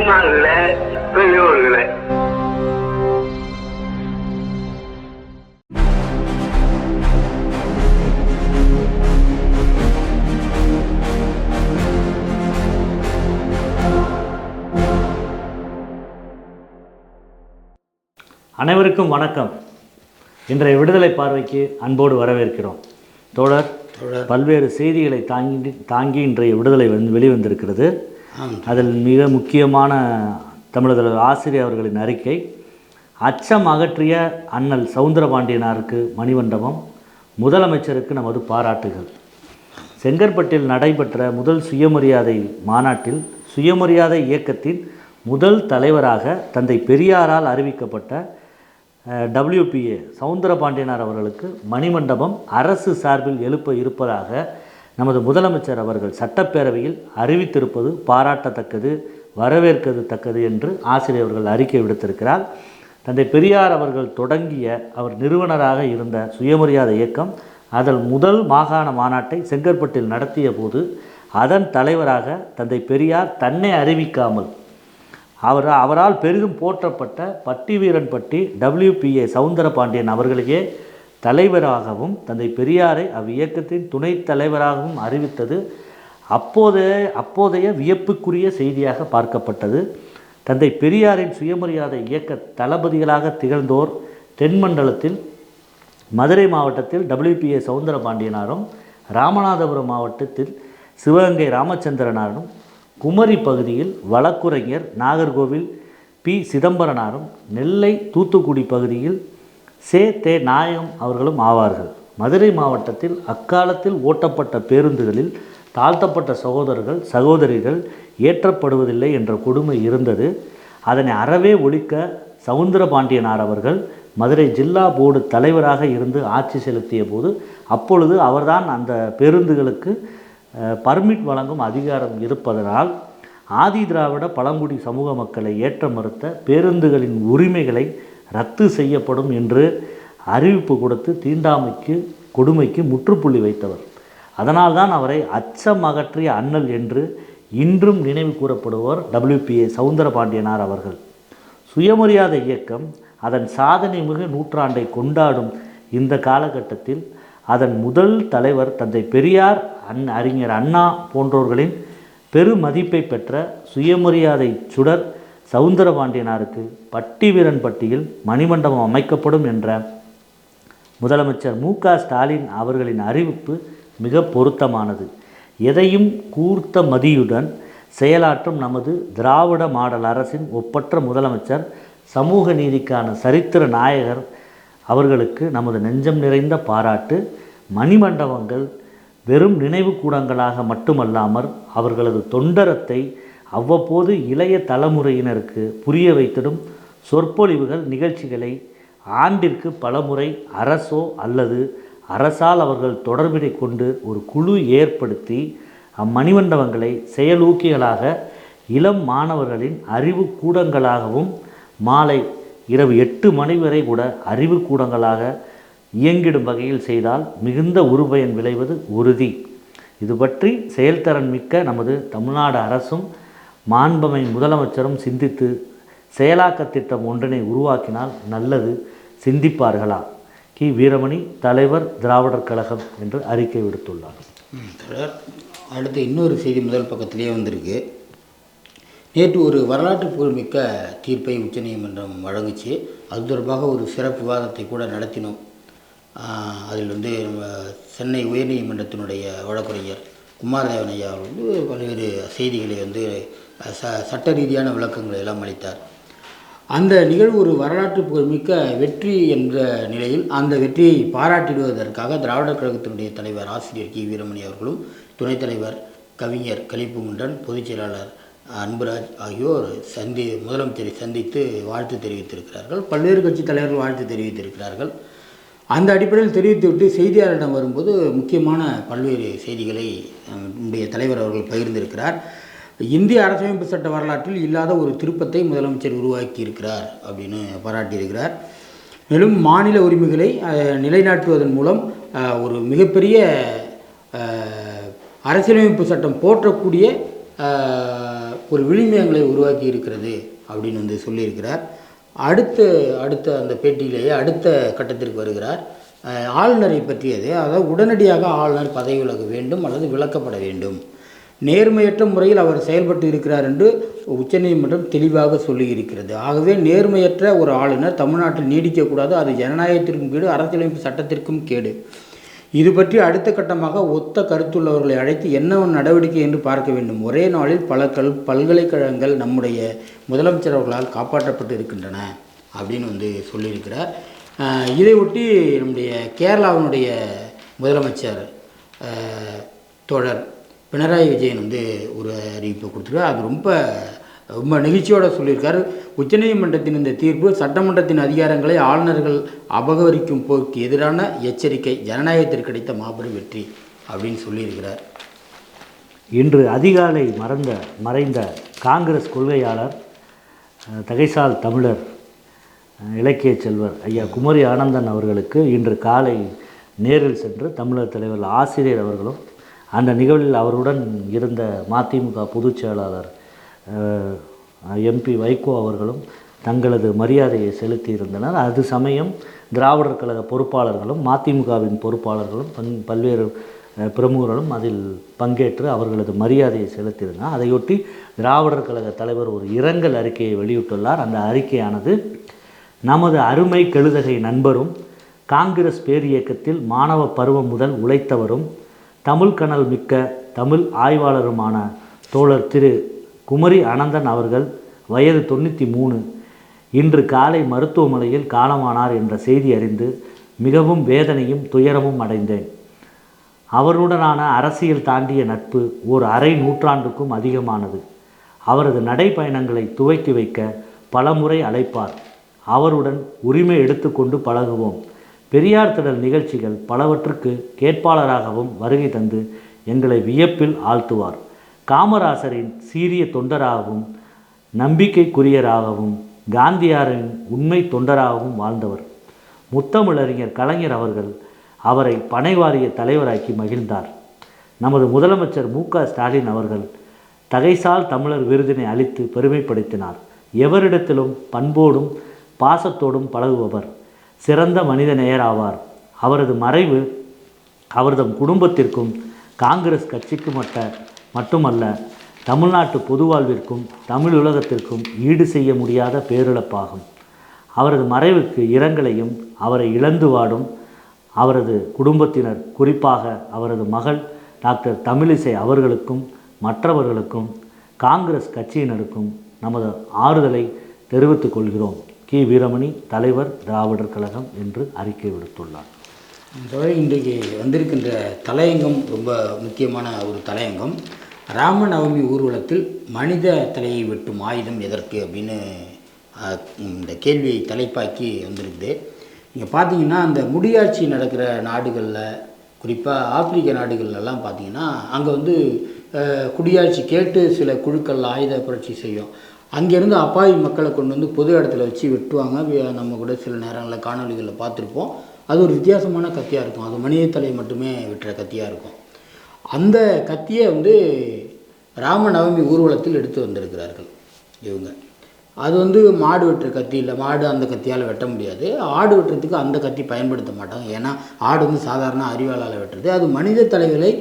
தாய்மார்களே பெரியோர்களே. அனைவருக்கும் வணக்கம். இன்றைய விடுதலை பார்வைக்கு அன்போடு வரவேற்கிறோம். தோழர். பல்வேறு செய்திகளை தாங்கி தாங்கி இன்றைய விடுதலை வந்து வெளிவந்திருக்கிறது. அதில் மிக முக்கியமான தமிழர்கள் ஆசிரியர் அவர்களின் அறிக்கை அச்சம் அகற்றிய அண்ணல் சவுந்தரபாண்டியனாருக்கு மணிமண்டபம் முதலமைச்சருக்கு நமது பாராட்டுகள். செங்கற்பட்டில் நடைபெற்ற முதல் சுயமரியாதை மாநாட்டில் சுயமரியாதை இயக்கத்தின் முதல் தலைவராக தந்தை பெரியாரால் அறிவிக்கப்பட்ட டபிள்யூபிஏ சவுந்தரபாண்டியனார் அவர்களுக்கு மணிமண்டபம் அரசு சார்பில் எழுப்ப இருப்பதாக நமது முதலமைச்சர் அவர்கள் சட்டப்பேரவையில் அறிவித்திருப்பது பாராட்டத்தக்கது வரவேற்கது தக்கது என்று ஆசிரியர் அவர்கள் அறிக்கை விடுத்திருக்கிறார். தந்தை பெரியார் அவர்கள் தொடங்கிய அவர் நிறுவனராக இருந்த சுயமரியாதை இயக்கம் அதன் முதல் மாகாண மாநாட்டை செங்கற்பட்டில் நடத்திய போது அதன் தலைவராக தந்தை பெரியார் தன்னை அறிவிக்காமல் அவர் அவரால் பெரிதும் போற்றப்பட்ட பட்டி வீரன்பட்டி டபிள்யூபிஏ சவுந்தரபாண்டியன் அவர்களையே தலைவராகவும் தந்தை பெரியாரை அவ்வியக்கத்தின் துணைத் தலைவராகவும் அறிவித்தது. அப்போதைய அப்போதைய வியப்புக்குரிய செய்தியாக பார்க்கப்பட்டது. தந்தை பெரியாரின் சுயமரியாதை இயக்க தளபதிகளாக திகழ்ந்தோர் தென்மண்டலத்தில் மதுரை மாவட்டத்தில் டபிள்யூபிஏ சவுந்தரபாண்டியனாரும் ராமநாதபுரம் மாவட்டத்தில் சிவகங்கை ராமச்சந்திரனாரும் குமரி பகுதியில் வழக்குரைஞர் நாகர்கோவில் பி சிதம்பரனாரும் நெல்லை தூத்துக்குடி பகுதியில் சே தே நாயகம் அவர்களும் ஆவார்கள். மதுரை மாவட்டத்தில் அக்காலத்தில் ஓட்டப்பட்ட பேருந்துகளில் தாழ்த்தப்பட்ட சகோதரர்கள் சகோதரிகள் ஏற்றப்படுவதில்லை என்ற கொடுமை இருந்தது. அதனை அறவே ஒழிக்க சவுந்தரபாண்டியனார் அவர்கள் மதுரை ஜில்லா போர்டு தலைவராக இருந்து ஆட்சி செலுத்திய போது அப்பொழுது அவர்தான் அந்த பேருந்துகளுக்கு பர்மிட் வழங்கும் அதிகாரம் இருப்பதனால் ஆதி திராவிட பழங்குடி சமூக மக்களை ஏற்ற மறுத்த பேருந்துகளின் உரிமைகளை ரத்து செய்யப்படும் என்று அறிவிப்பு கொடுத்து தீண்டாமைக்கு கொடுமைக்கு முற்றுப்புள்ளி வைத்தவர். அதனால்தான் அவரை அச்சம் அகற்றிய அண்ணல் என்று இன்றும் நினைவு கூறப்படுவர் டபிள்யூபிஏ சவுந்தரபாண்டியனார் அவர்கள். சுயமரியாதை இயக்கம் அதன் சாதனை மிகு நூற்றாண்டை கொண்டாடும் இந்த காலகட்டத்தில் அதன் முதல் தலைவர் தந்தை பெரியார் அன் அறிஞர் அண்ணா போன்றோர்களின் பெருமதிப்பை பெற்ற சுயமரியாதை சுடர் சவுந்தரபாண்டியனாருக்கு பட்டிவீரன்பட்டியில் மணிமண்டபம் அமைக்கப்படும் என்ற முதலமைச்சர் மு க ஸ்டாலின் அவர்களின் அறிவிப்பு மிக பொருத்தமானது. எதையும் கூர்த்த மதியுடன் செயலாற்றும் நமது திராவிட மாடல் அரசின் ஒப்பற்ற முதலமைச்சர் சமூக நீதிக்கான சரித்திர நாயகர் அவர்களுக்கு நமது நெஞ்சம் நிறைந்த பாராட்டு. மணிமண்டபங்கள் வெறும் நினைவு கூடங்களாக மட்டுமல்லாமல் அவர்களது தொண்டரத்தை அவ்வப்போது இளைய தலைமுறையினருக்கு புரிய வைத்திடும் சொற்பொழிவுகள் நிகழ்ச்சிகளை ஆண்டிற்கு பலமுறை அரசோ அல்லது அரசால் அவர்கள் தொடர்பினை கொண்டு ஒரு குழு ஏற்படுத்தி அம்மணிமண்டபங்களை செயலூக்கிகளாக இளம் மாணவர்களின் அறிவு கூடங்களாகவும் மாலை இரவு எட்டு மணி வரை கூட அறிவு கூடங்களாக இயங்கிடும் வகையில் செய்தால் மிகுந்த உருபயன் விளைவது உறுதி. இது பற்றி செயல்திறன் மிக்க நமது தமிழ்நாடு அரசும் மாண்பமை முதலமைச்சரும் சிந்தித்து செயலாக்க திட்டம் ஒன்றினை உருவாக்கினால் நல்லது சிந்திப்பார்களா? கி. வீரமணி தலைவர் திராவிடர் கழகம் என்று அறிக்கை விடுத்துள்ளார். அடுத்து இன்னொரு செய்தி முதல் பக்கத்திலேயே வந்திருக்கு. நேற்று ஒரு வரலாற்று புகழ்மிக்க தீர்ப்பை உச்சநீதிமன்றம் வழங்குச்சு. அது தொடர்பாக ஒரு சிறப்பு விவாதத்தை கூட நடத்தினோம். அதில் வந்து நம்ம சென்னை உயர்நீதிமன்றத்தினுடைய வழக்கறிஞர் குமாரதேவன் ஐயா வந்து பல்வேறு செய்திகளை வந்து ச சட்ட ரீதியான விளக்கங்களை எல்லாம் அளித்தார். அந்த நிகழ்வு ஒரு வரலாற்று புகழ்மிக்க வெற்றி என்ற நிலையில் அந்த வெற்றியை பாராட்டிடுவதற்காக திராவிடர் கழகத்தினுடைய தலைவர் ஆசிரியர் கி. வீரமணி அவர்களும் துணைத் தலைவர் கவிஞர் கலிப்புமுண்டன் பொதுச் செயலாளர் அன்புராஜ் ஆகியோர் சந்தி முதலமைச்சரை சந்தித்து வாழ்த்து தெரிவித்திருக்கிறார்கள். பல்வேறு கட்சி தலைவர்கள் வாழ்த்து தெரிவித்திருக்கிறார்கள். அந்த அடிப்படையில் தெரிவித்துவிட்டு செய்தியாளரிடம் வரும்போது முக்கியமான பல்வேறு செய்திகளை நம்முடைய தலைவர் அவர்கள் பகிர்ந்திருக்கிறார். இந்திய அரசமைப்பு சட்ட வரலாற்றில் இல்லாத ஒரு திருப்பத்தை முதலமைச்சர் உருவாக்கி இருக்கிறார் அப்படின்னு பாராட்டியிருக்கிறார். மேலும் மாநில உரிமைகளை நிலைநாட்டுவதன் மூலம் ஒரு மிகப்பெரிய அரசியலமைப்பு சட்டம் போற்றக்கூடிய ஒரு விளிம்பயங்களை உருவாக்கி இருக்கிறது அப்படின்னு வந்து சொல்லியிருக்கிறார். அடுத்த அடுத்த அந்த பேட்டியிலேயே அடுத்த கட்டத்திற்கு வருகிறார். ஆளுநரை பற்றியது அதாவது உடனடியாக ஆளுநர் பதவி விலக வேண்டும் அல்லது விளக்கப்பட வேண்டும். நேர்மையற்ற முறையில் அவர் செயல்பட்டு இருக்கிறார் என்று உச்சநீதிமன்றம் தெளிவாக சொல்லியிருக்கிறது. ஆகவே நேர்மையற்ற ஒரு ஆளுநர் தமிழ்நாட்டில் நீடிக்கக்கூடாது அது ஜனநாயகத்திற்கும் கேடு அரசியலமைப்பு சட்டத்திற்கும் கேடு. இது பற்றி அடுத்த கட்டமாக ஒத்த கருத்துள்ளவர்களை அழைத்து என்ன நடவடிக்கை என்று பார்க்க வேண்டும். ஒரே நாளில் பல கல் பல்கலைக்கழகங்கள் நம்முடைய முதலமைச்சர் அவர்களால் காப்பாற்றப்பட்டு இருக்கின்றன அப்படின்னு வந்து சொல்லியிருக்கிறார். இதையொட்டி இதை ஒட்டி நம்முடைய கேரளாவினுடைய முதலமைச்சர் தோழர் பினராயி விஜயன் வந்து ஒரு அறிவிப்பை கொடுத்துருக்காரு. அது ரொம்ப ரொம்ப நெகிழ்ச்சியோட சொல்லியிருக்காரு. உச்சநீதிமன்றத்தின் இந்த தீர்ப்பு சட்டமன்றத்தின் அதிகாரங்களை ஆளுநர்கள் அபகரிக்கும் போக்கு எதிரான எச்சரிக்கை ஜனநாயகத்திற்கு கிடைத்த மாபெரும் வெற்றி அப்படின்னு சொல்லியிருக்கிறார். இன்று அதிகாலை மறந்த மறைந்த காங்கிரஸ் கொள்கையாளர் தகைசால் தமிழர் இலக்கிய செல்வர் ஐயா குமரி ஆனந்தன் அவர்களுக்கு இன்று காலை நேரில் சென்று தமிழர் தலைவர் ஆசிரியர் அவர்களும் அந்த நிகழ்வில் அவருடன் இருந்த மதிமுக பொதுச் செயலாளர் எம்பி வைகோ அவர்களும் தங்களது மரியாதையை செலுத்தியிருந்தனர். அது சமயம் திராவிடர் கழக பொறுப்பாளர்களும் மதிமுகவின் பொறுப்பாளர்களும் பன் பல்வேறு பிரமுகர்களும் அதில் பங்கேற்று அவர்களது மரியாதையை செலுத்தியிருந்தார் அதையொட்டி திராவிடர் கழக தலைவர் ஒரு இரங்கல் அறிக்கையை வெளியிட்டுள்ளார். அந்த அறிக்கையானது நமது அருமை கெழுதகை நண்பரும் காங்கிரஸ் பேரியக்கத்தில் மாணவ பருவம் முதல் உழைத்தவரும் தமிழ் கனல் மிக்க தமிழ் ஆய்வாளருமான தோழர் திரு குமரி அனந்தன் அவர்கள் வயது தொண்ணூற்றி மூணு. இன்று காலை மருத்துவமனையில் காலமானார் என்ற செய்தி அறிந்து மிகவும் வேதனையும் துயரமும் அடைந்தேன். அவருடனான அரசியல் தாண்டிய நட்பு ஓர் அரை நூற்றாண்டுக்கும் அதிகமானது. அவரது நடைப்பயணங்களை துவக்கி வைக்க பலமுறை அழைப்பார். அவருடன் உரிமை எடுத்துக்கொண்டு பழகுவோம். பெரியார் திடல் நிகழ்ச்சிகள் பலவற்றுக்கு கேட்பாளராகவும் வருகை தந்து எங்களை வியப்பில் ஆழ்த்துவார். காமராசரின் சீரிய தொண்டராகவும் நம்பிக்கைக்குரியராகவும் காந்தியாரின் உண்மை தொண்டராகவும் வாழ்ந்தவர். முத்தமிழறிஞர் கலைஞர் அவர்கள் அவரை பனைவாரிய தலைவராக்கி மகிழ்ந்தார். நமது முதலமைச்சர் மு. க. ஸ்டாலின் அவர்கள் தகைசால் தமிழர் விருதினை அளித்து பெருமைப்படுத்தினார். எவரிடத்திலும் பண்போடும் பாசத்தோடும் பழகுபவர். சிறந்த மனித நேயராவார். அவரது மறைவு அவரது குடும்பத்திற்கும் காங்கிரஸ் கட்சிக்கு மட்ட மட்டுமல்ல தமிழ்நாட்டு பொதுவாழ்விற்கும் தமிழ் உலகத்திற்கும் ஈடு செய்ய முடியாத பேரிழப்பாகும். அவரது மறைவுக்கு இரங்கலையும் அவரை இழந்து வாடும் அவரது குடும்பத்தினர் குறிப்பாக அவரது மகள் டாக்டர் தமிழிசை அவர்களுக்கும் மற்றவர்களுக்கும் காங்கிரஸ் கட்சியினருக்கும் நமது ஆறுதலை தெரிவித்துக் கொள்கிறோம். கே வீரமணி தலைவர் திராவிடர் கழகம் என்று அறிக்கை விடுத்துள்ளார். தோழர் இன்றைக்கு வந்திருக்கின்ற தலையங்கம் ரொம்ப முக்கியமான ஒரு தலையங்கம். ராமநவமி ஊர்வலத்தில் மனித தலையை வெட்டும் ஆயுதம் எதற்கு அப்படின்னு இந்த கேள்வியை தலைப்பாக்கி வந்திருக்குது. இங்கே பார்த்தீங்கன்னா அந்த முடியாட்சி நடக்கிற நாடுகளில் குறிப்பாக ஆப்பிரிக்க நாடுகள்லாம் பார்த்தீங்கன்னா அங்கே வந்து குடியாட்சி கேட்டு சில குழுக்கள் ஆயுத புரட்சி செய்யும். அங்கேருந்து அப்பாவி மக்களை கொண்டு வந்து பொது இடத்துல வச்சு வெட்டுவாங்க. நம்ம கூட சில நேரங்களில் காணொலிகளில் பார்த்துருப்போம். அது ஒரு வித்தியாசமான கத்தியாக இருக்கும். அது மனித தலை மட்டுமே வெட்டுற கத்தியாக இருக்கும். அந்த கத்தியை வந்து ராமநவமி ஊர்வலத்தில் எடுத்து வந்திருக்கிறார்கள் இவங்க. அது வந்து மாடு வெட்டுற கத்தி இல்லை. மாடு அந்த கத்தியால் வெட்ட முடியாது. ஆடு வெட்டுறதுக்கு அந்த கத்தி பயன்படுத்த மாட்டாங்க. ஏன்னா ஆடு வந்து சாதாரண அறிவாளால் வெட்டுறது. அது மனித தலைகளை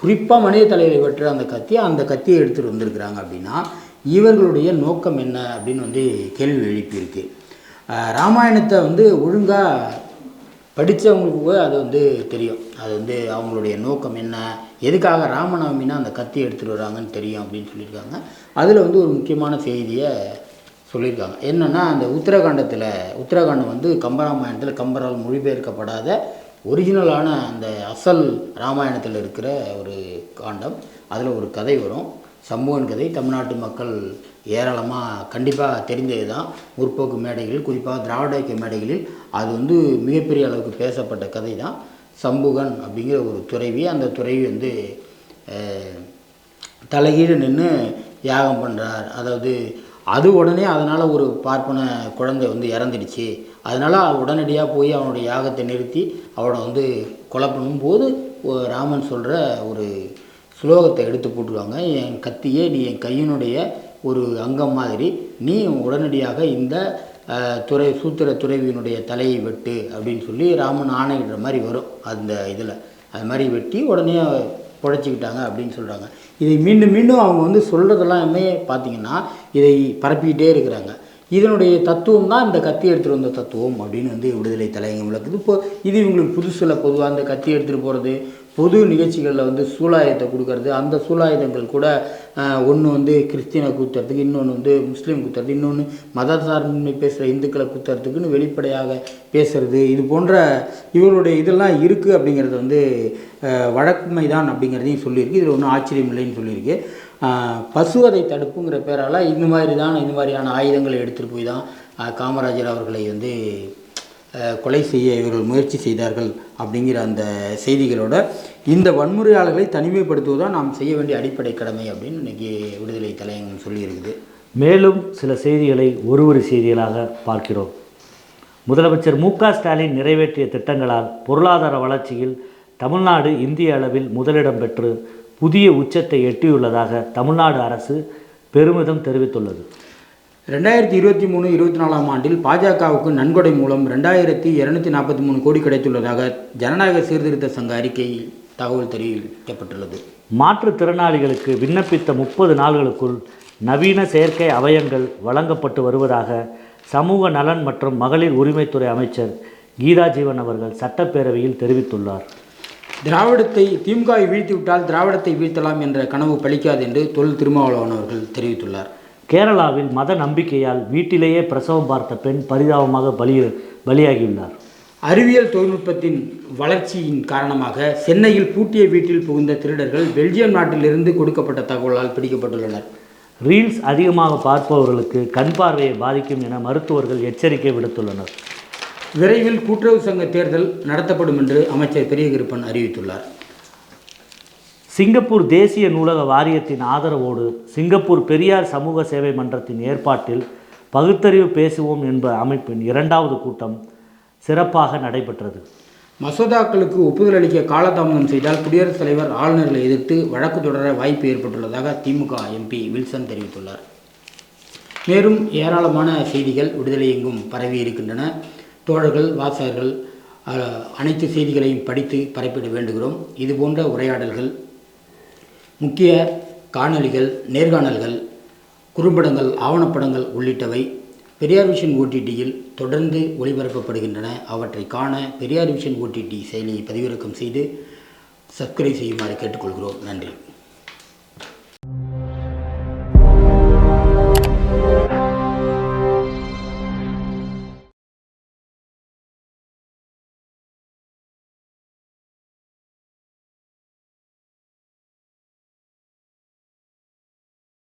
குறிப்பாக மனித தலைவரை வெட்டுற அந்த கத்தியை அந்த கத்தியை எடுத்துகிட்டு வந்திருக்கிறாங்க அப்படின்னா இவர்களுடைய நோக்கம் என்ன அப்படின்னு வந்து கேள்வி எழுப்பியிருக்கு. ராமாயணத்தை வந்து ஒழுங்காக படித்தவங்களுக்கு அது வந்து தெரியும். அது வந்து அவங்களுடைய நோக்கம் என்ன எதுக்காக ராமநவமினா அந்த கத்தி எடுத்துகிட்டு வராங்கன்னு தெரியும் அப்படின்னு சொல்லியிருக்காங்க. அதில் வந்து ஒரு முக்கியமான செய்தியை சொல்லியிருக்காங்க. என்னென்னா அந்த உத்தரகாண்டத்தில் உத்தரகாண்டம் வந்து கம்பராமாயணத்தில் கம்பரால் மொழிபெயர்க்கப்படாத ஒரிஜினலான அந்த அசல் ராமாயணத்தில் இருக்கிற ஒரு காண்டம். அதில் ஒரு கதை வரும். சம்புவன் கதை தமிழ்நாட்டு மக்கள் ஏராளமாக கண்டிப்பாக தெரிந்தது தான் முற்போக்கு மேடைகளில் குறிப்பாக திராவிட இயக்க மேடைகளில் அது வந்து மிகப்பெரிய அளவுக்கு பேசப்பட்ட கதை தான் சம்புகன் அப்படிங்கிற ஒரு துறைவி அந்த துறைவி வந்து அஹ், தலைகீழ நின்று யாகம் பண்ணுறார் அதாவது அது உடனே அதனால் ஒரு பார்ப்பன குழந்தை வந்து இறந்துடுச்சு. அதனால் உடனடியாக போய் அவனுடைய யாகத்தை நிறுத்தி அவனை வந்து கொலை பண்ணும்போது ராமன் சொல்கிற ஒரு ஸ்லோகத்தை எடுத்து போட்டுருவாங்க. என் கத்தியே நீ என் கையினுடைய ஒரு அங்கம் மாதிரி நீ உடனடியாக இந்த துறை சூத்திர துறைவியினுடைய தலையை வெட்டு அப்படின்னு சொல்லி ராமன் ஆணையிடுற மாதிரி வரும் அந்த இதில். அது மாதிரி வெட்டி உடனே புழைச்சிக்கிட்டாங்க அப்படின்னு சொல்கிறாங்க இதை மீண்டும் மீண்டும் அவங்க வந்து சொல்கிறதெல்லாமே பார்த்தீங்கன்னா இதை பரப்பிக்கிட்டே இருக்கிறாங்க. இதனுடைய தத்துவம் தான் இந்த கத்தி எடுத்துகிட்டு வந்த தத்துவம் அப்படின்னு வந்து விடுதலை தலையங்கம் விளக்குது. இப்போ இது இவங்களுக்கு புதுசில் பொதுவாக அந்த கத்தி எடுத்துகிட்டு போகிறது பொது நிகழ்ச்சிகளில் வந்து சூலாயுதத்தை கொடுக்கறது அந்த சூலாயுதங்கள் கூட ஒன்று வந்து கிறிஸ்தீனை குத்துறதுக்கு இன்னொன்று வந்து முஸ்லீம் குத்துறது இன்னொன்று மத சார்பின்மை பேசுகிற இந்துக்களை குத்துறதுக்குன்னு வெளிப்படையாக பேசுறது. இது போன்ற இவருடைய இதெல்லாம் இருக்குது அப்படிங்கிறது வந்து அஹ், வழக்குமை தான் அப்படிங்கிறதையும் சொல்லியிருக்கு. இதில் ஒன்றும் ஆச்சரியம் இல்லைன்னு சொல்லியிருக்கு. பசுவதை தடுப்புங்கிற பேரால் இந்த மாதிரி தான் இந்த மாதிரியான ஆயுதங்களை எடுத்துகிட்டு போய் தான் காமராஜர் அவர்களை வந்து கொலை செய்ய இவர்கள் முயற்சி செய்தார்கள் அப்படிங்கிற அந்த செய்திகளோட இந்த வன்முறையாளர்களை தனிமைப்படுத்துவதுதான் நாம் செய்ய வேண்டிய அடிப்படை கடமை அப்படின்னு இன்றைக்கி விடுதலை தலையங்கம் சொல்லியிருக்குது. மேலும் சில செய்திகளை ஒரு ஒரு செய்திகளாக பார்க்கிறோம். முதலமைச்சர் மு ஸ்டாலின் நிறைவேற்றிய திட்டங்களால் பொருளாதார வளர்ச்சியில் தமிழ்நாடு இந்திய அளவில் முதலிடம் பெற்று புதிய உச்சத்தை எட்டியுள்ளதாக தமிழ்நாடு அரசு பெருமிதம் தெரிவித்துள்ளது. ரெண்டாயிரத்தி இருபத்தி மூணு இருபத்தி நாலாம் ஆண்டில் பாஜகவுக்கு நன்கொடை மூலம் ரெண்டாயிரத்தி இரநூத்தி நாற்பத்தி மூணு கோடி கிடைத்துள்ளதாக ஜனநாயக சீர்திருத்த சங்க அறிக்கையில் தகவல் தெரிவிக்கப்பட்டுள்ளது. மாற்றுத்திறனாளிகளுக்கு விண்ணப்பித்த முப்பது நாள்களுக்குள் நவீன செயற்கை அவயங்கள் வழங்கப்பட்டு வருவதாக சமூக நலன் மற்றும் மகளிர் உரிமைத்துறை அமைச்சர் கீதா ஜீவன் அவர்கள் சட்டப்பேரவையில் தெரிவித்துள்ளார். திராவிடத்தை திமுகவை வீழ்த்திவிட்டால் திராவிடத்தை வீழ்த்தலாம் என்ற கனவு பலிக்காது என்று தொல் திருமாவளவன் அவர்கள் தெரிவித்துள்ளார். கேரளாவில் மத நம்பிக்கையால் வீட்டிலேயே பிரசவம் பார்த்த பெண் பரிதாபமாக பலி பலியாகியுள்ளார். அறிவியல் தொழில்நுட்பத்தின் வளர்ச்சியின் காரணமாக சென்னையில் பூட்டிய வீட்டில் புகுந்த திருடர்கள் பெல்ஜியம் நாட்டிலிருந்து கொடுக்கப்பட்ட தகவலால் பிடிக்கப்பட்டுள்ளனர். ரீல்ஸ் அதிகமாக பார்ப்பவர்களுக்கு கண் பார்வையை பாதிக்கும் என மருத்துவர்கள் எச்சரிக்கை விடுத்துள்ளனர். விரைவில் கூட்டுறவு சங்க தேர்தல் நடத்தப்படும் என்று அமைச்சர் பெரியகிருப்பன் அறிவித்துள்ளார். சிங்கப்பூர் தேசிய நூலக வாரியத்தின் ஆதரவோடு சிங்கப்பூர் பெரியார் சமூக சேவை மன்றத்தின் ஏற்பாட்டில் பகுத்தறிவு பேசுவோம் என்ப அமைப்பின் இரண்டாவது கூட்டம் சிறப்பாக நடைபெற்றது. மசோதாக்களுக்கு ஒப்புதல் அளிக்க காலதாமதம் செய்தால் குடியரசுத் தலைவர் ஆளுநர்களை எதிர்த்து வழக்கு தொடர வாய்ப்பு ஏற்பட்டுள்ளதாக திமுக எம்பி வில்சன் தெரிவித்துள்ளார். மேலும் ஏராளமான செய்திகள் விடுதலை எங்கும் பரவி இருக்கின்றன. தோழர்கள் வாசகர்கள் அனைத்து செய்திகளையும் படித்து பரப்பிட வேண்டுகிறோம். இது போன்ற உரையாடல்கள் முக்கிய காணொளிகள் நேர்காணல்கள் குறும்படங்கள் ஆவணப்படங்கள் உள்ளிட்டவை பெரியார் விஷன் ஓடிடியில் தொடர்ந்து ஒளிபரப்பப்படுகின்றன. அவற்றை காண பெரியார் விஷன் ஓடிடி செயலியை பதிவிறக்கம் செய்து சப்ஸ்கிரைப் செய்யுமாறு கேட்டுக்கொள்கிறோம். நன்றி.